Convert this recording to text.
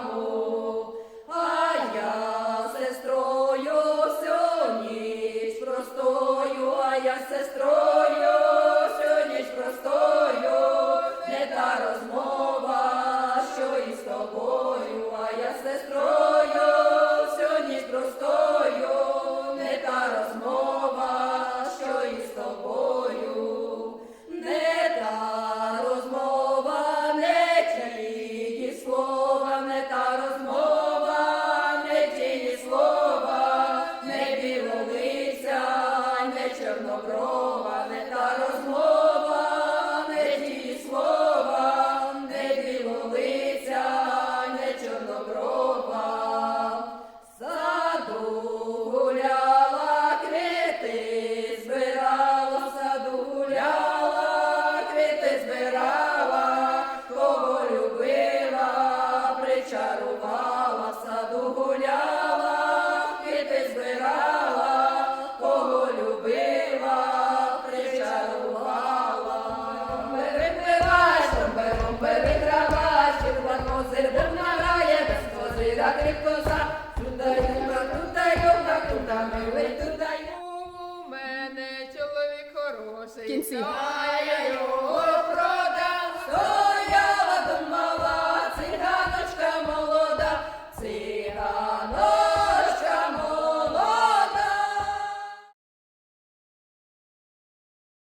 amor. Cabrón. Крикоза, тута йога, туда юка, тута милий, туда юка. У мене чоловік хороший.